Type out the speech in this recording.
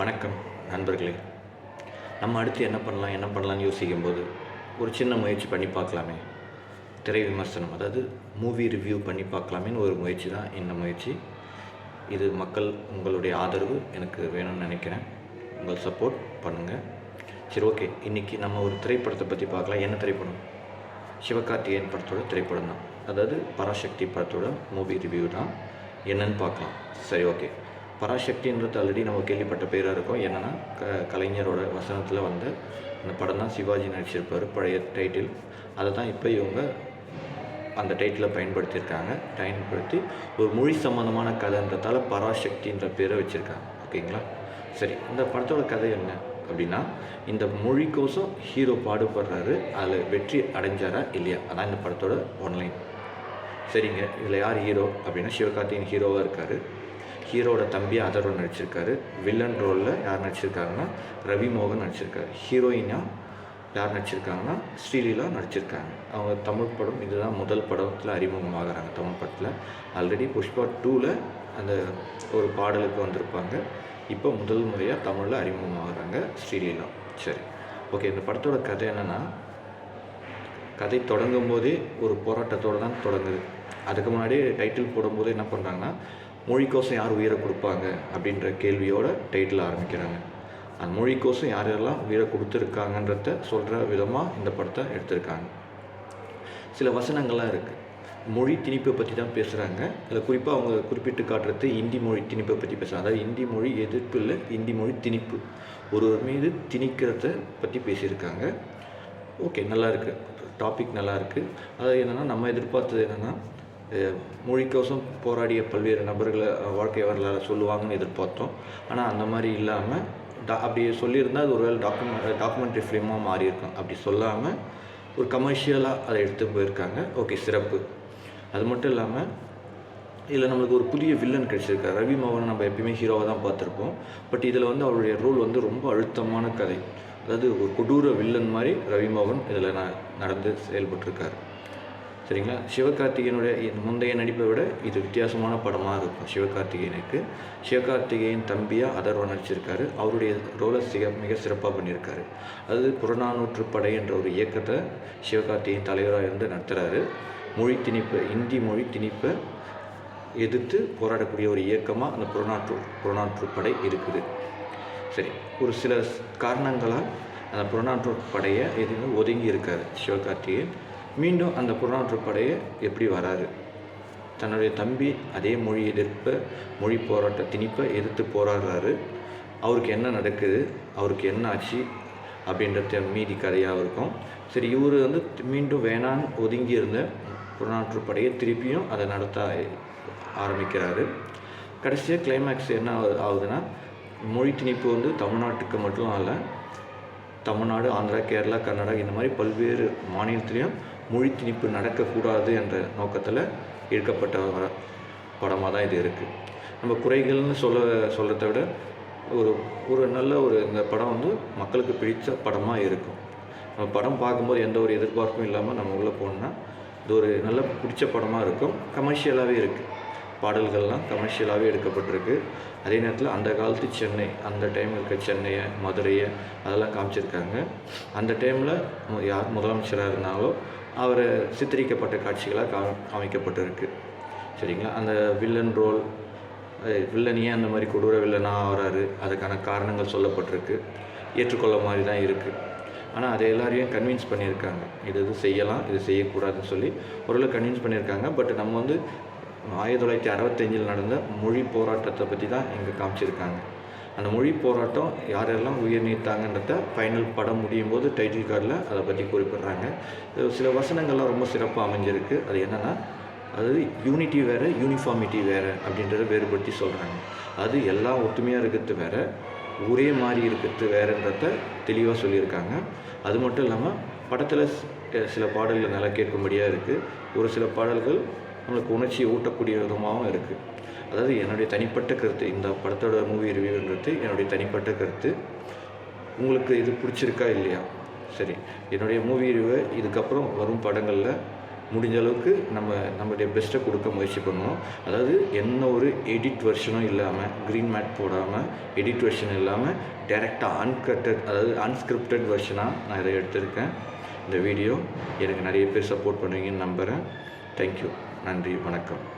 வணக்கம் நண்பர்களே. நம்ம அடுத்து என்ன பண்ணலாம் என்ன பண்ணலாம்னு யோசிக்கும்போது ஒரு சின்ன முயற்சி பண்ணி பார்க்கலாமே. திரை விமர்சனம் அதாவது மூவி ரிவ்யூ பண்ணி பார்க்கலாமேன்னு ஒரு முயற்சி தான் இந்த முயற்சி. இது மக்கள் உங்களுடைய ஆதரவு எனக்கு வேணும்னு நினைக்கிறேன். உங்கள் சப்போர்ட் பண்ணுங்கள் சரி ஓகே இன்றைக்கி நம்ம ஒரு திரைப்படத்தை பற்றி பார்க்கலாம். என்ன திரைப்படம்? சிவகார்த்திகேயன் படத்தோட திரைப்படம் தான். அதாவது பராசக்தி படத்தோட மூவி ரிவ்யூ தான். என்னன்னு பார்க்கலாம். சரி ஓகே பராசக்தின்றது ஆல்ரெடி நம்ம கேள்விப்பட்ட பேராக இருக்கும். என்னென்னா க கலைஞரோட வசனத்தில் வந்த அந்த படம் தான் சிவாஜி நடிச்சிருப்பார். பழைய டைட்டில் அதை தான் இப்போ இவங்க அந்த டைட்டிலை பயன்படுத்தியிருக்காங்க. பயன்படுத்தி ஒரு மொழி சம்மந்தமான கதைன்றதால பராசக்தின்ற பேரை வச்சுருக்காங்க. ஓகேங்களா? சரி இந்த படத்தோட கதை என்ன அப்படின்னா இந்த மொழிக்கோசம் ஹீரோ பாடுபடுறாரு. அதில் வெற்றி அடைஞ்சாரா இல்லையா? அதான் இந்த படத்தோட ஒன்லைன் சரிங்க இதில் யார் ஹீரோ அப்படின்னா சிவகார்த்திகேயன் ஹீரோவாக இருக்கார். ஹீரோட தம்பி அதர்வன் நடிச்சிருக்காரு. வில்லன் ரோலில் யார் நடிச்சிருக்காங்கன்னா ரவி மோகன் நடிச்சிருக்காரு. ஹீரோயினாக யார் நடிச்சிருக்காங்கன்னா ஸ்ரீலீலா நடிச்சிருக்காங்க. அவங்க தமிழ் படம் இதுதான் முதல் படத்தில் அறிமுகமாகறாங்க தமிழ் படத்தில். ஆல்ரெடி புஷ்பா டூவில் அந்த ஒரு பாடலுக்கு வந்திருப்பாங்க. இப்போ முதல் முறையாக தமிழில் அறிமுகமாகறாங்க ஸ்ரீலீலா. சரி. ஓகே இந்த படத்தோட கதை என்னென்னா கதை தொடங்கும் போதே ஒரு போராட்டத்தோடு தான் தொடங்குது. அதுக்கு முன்னாடி டைட்டில் போடும்போது என்ன பண்ணுறாங்கன்னா மொழிக்கோசம் யார் உயிரை கொடுப்பாங்க அப்படின்ற கேள்வியோட டைட்டில் ஆரம்பிக்கிறாங்க. அந்த மொழிக்கோசம் யார் யாரெல்லாம் உயிரை கொடுத்துருக்காங்கன்றத சொல்கிற விதமாக இந்த படத்தை எடுத்திருக்காங்க. சில வசனங்கள்லாம் இருக்குது மொழி திணிப்பை பற்றி தான் பேசுகிறாங்க அதில் குறிப்பாக அவங்க குறிப்பிட்டு காட்டுறது இந்தி மொழி திணிப்பை பற்றி பேசுகிறாங்க அதாவது இந்தி மொழி எதிர்ப்பு இல்லை இந்தி மொழி திணிப்பு. ஒருவர் மீது திணிக்கிறத பற்றி பேசியிருக்காங்க. ஓகே நல்லா இருக்குது டாபிக் நல்லா இருக்குது அதாவது என்னென்னா நம்ம எதிர்பார்த்தது என்னென்னா மொழிக்கோசம் போராடிய பல்வேறு நபர்களை வாழ்க்கை வரலாறு சொல்லுவாங்கன்னு எதிர்பார்த்தோம். ஆனால் அந்த மாதிரி இல்லாமல் டா அப்படி சொல்லியிருந்தால் அது ஒருவேளை டாக்குமெண்ட் டாக்குமெண்ட்ரி ஃபிலிமாக மாறியிருக்கும். அப்படி சொல்லாமல் ஒரு கமர்ஷியலாக அதை எடுத்து போயிருக்காங்க. ஓகே சிறப்பு. அது மட்டும் இல்லாமல் இதில் நம்மளுக்கு ஒரு புதிய வில்லன் கிடைச்சிருக்காரு. ரவி மோகன் நம்ம எப்பயுமே ஹீரோவாக தான் பார்த்துருப்போம். பட் இதில் வந்து அவருடைய ரோல் வந்து ரொம்ப அழுத்தமான கதை. அதாவது ஒரு கொடூர வில்லன் மாதிரி ரவி மோகன் இதில் ந நடந்து செயல்பட்டிருக்காரு. சரிங்களா? சிவகார்த்திகேயனுடைய முந்தைய நடிப்பை விட இது வித்தியாசமான படமாக இருக்கும் சிவகார்த்திகேயனுக்கு. சிவகார்த்திகேயன் தம்பியாக அதர்வா நடிச்சிருக்காரு. அவருடைய ரோலை சிக மிக சிறப்பாக பண்ணியிருக்காரு. அதாவது புறநானூற்று படை என்ற ஒரு இயக்கத்தை சிவகார்த்திகேயன் தலைவராக இருந்து நடத்துகிறாரு மொழி திணிப்பை இந்தி மொழி திணிப்பை எதிர்த்து போராடக்கூடிய ஒரு இயக்கமாக அந்த புறநாற்று புறநாற்று படை இருக்குது. சரி ஒரு சில காரணங்களால் அந்த புறநாற்று படையை எதுவும் ஒதுங்கி இருக்காரு சிவகார்த்திகேயன். மீண்டும் அந்த புறநாற்று படையை எப்படி வராரு? தன்னுடைய தம்பி அதே மொழி எதிர்ப்பை மொழி போராட்ட திணிப்பை எதிர்த்து போராடுறாரு. அவருக்கு என்ன நடக்குது? அவருக்கு என்ன ஆச்சு? அப்படின்றத மீதி கதையாக இருக்கும். சரி இவர் வந்து மீண்டும் வேணான்னு ஒதுங்கி இருந்த புறநாற்று படையை திருப்பியும் அதை நடத்த ஆரம்பிக்கிறாரு. கடைசியாக கிளைமேக்ஸ் என்ன ஆகுதுன்னா மொழி திணிப்பு வந்து தமிழ்நாட்டுக்கு மட்டும் அல்ல தமிழ்நாடு ஆந்திரா கேரளா கர்நாடகா இந்த மாதிரி பல்வேறு மாநிலத்திலையும் மொழி திணிப்பு நடக்கக்கூடாது என்ற நோக்கத்தில் எடுக்கப்பட்ட வர- படமாக தான் இது இருக்குது நம்ம குறைகள்னு சொல்ல சொல்கிறத விட ஒரு ஒரு நல்ல ஒரு இந்த படம் வந்து மக்களுக்கு பிடித்த படமாக இருக்கும். நம்ம படம் பார்க்கும்போது எந்த ஒரு எதிர்பார்ப்பும் இல்லாமல் நம்ம உள்ளே போனோம்னா இது ஒரு நல்ல பிடிச்ச படமாக இருக்கும். கமர்ஷியலாகவே இருக்குது பாடல்கள்லாம் கமர்ஷியலாகவே எடுக்கப்பட்டிருக்கு. அதே நேரத்தில் அந்த காலத்து சென்னை அந்த டைம் இருக்க சென்னையை மதுரையை அதெல்லாம் காமிச்சிருக்காங்க. அந்த டைமில் யார் முதலமைச்சராக இருந்தாலோ அவரை சித்தரிக்கப்பட்ட காட்சிகளாக கா காமிக்கப்பட்டிருக்கு. சரிங்களா? அந்த வில்லன் ரோல் வில்லன் ஏன் அந்த மாதிரி கொடூர வில்லனாக ஆகிறாரு? அதுக்கான காரணங்கள் சொல்லப்பட்டிருக்கு. ஏற்றுக்கொள்ள மாதிரி தான் இருக்குது ஆனால் அதை எல்லாரையும் கன்வின்ஸ் பண்ணியிருக்காங்க. இது இது செய்யலாம் இது செய்யக்கூடாதுன்னு சொல்லி ஓரளவு கன்வின்ஸ் பண்ணியிருக்காங்க. பட் நம்ம வந்து ஆயிரத்தி தொள்ளாயிரத்தி அறுபத்தஞ்சில் நடந்த மொழி போராட்டத்தை பற்றி தான் இங்கே காமிச்சிருக்காங்க. அந்த மொழி போராட்டம் யாரெல்லாம் உயிர் நீத்தாங்கன்றத ஃபைனல் படம் முடியும் போது டைட்டில் கார்டில் அதை பற்றி குறிப்பிட்றாங்க. சில வசனங்கள்லாம் ரொம்ப சிறப்பாக அமைஞ்சிருக்கு. அது என்னென்னா அதாவது யூனிட்டி வேறு யூனிஃபார்மிட்டி வேறு அப்படின்றத வேறுபடுத்தி சொல்கிறாங்க அது எல்லாம் ஒத்துமையாக இருக்கிறது வேறு ஒரே மாதிரி இருக்கிறது வேறுன்றத தெளிவாக சொல்லியிருக்காங்க. அது மட்டும் இல்லாமல் படத்தில் சில பாடல்கள் நல்லா கேட்கும்படியாக இருக்குது ஒரு சில பாடல்கள் நம்மளுக்கு உணர்ச்சியை ஊட்டக்கூடிய விதமாகவும் இருக்குது அதாவது என்னுடைய தனிப்பட்ட கருத்து இந்த படத்தோட மூவி ரிவ்யூன்றது என்னுடைய தனிப்பட்ட கருத்து. உங்களுக்கு இது பிடிச்சிருக்கா இல்லையா? சரி என்னுடைய மூவி ரிவ்யூவை இதுக்கப்புறம் வரும் படங்களில் முடிஞ்ச அளவுக்கு நம்ம நம்மளுடைய பெஸ்ட்டை கொடுக்க முயற்சி பண்ணுவோம். அதாவது என்ன ஒரு எடிட் வெர்ஷனும் இல்லாமல் க்ரீன் மேட் போடாமல் எடிட் வெர்ஷன் இல்லாமல் டேரெக்டாக அன்கட்டட் அதாவது அன்ஸ்கிரிப்டட் வெர்ஷனாக நான் இதை எடுத்திருக்கேன். இந்த வீடியோ எனக்கு நிறைய பேர் சப்போர்ட் பண்ணுவீங்கன்னு நம்புகிறேன் தேங்க்யூ நன்றி வணக்கம்.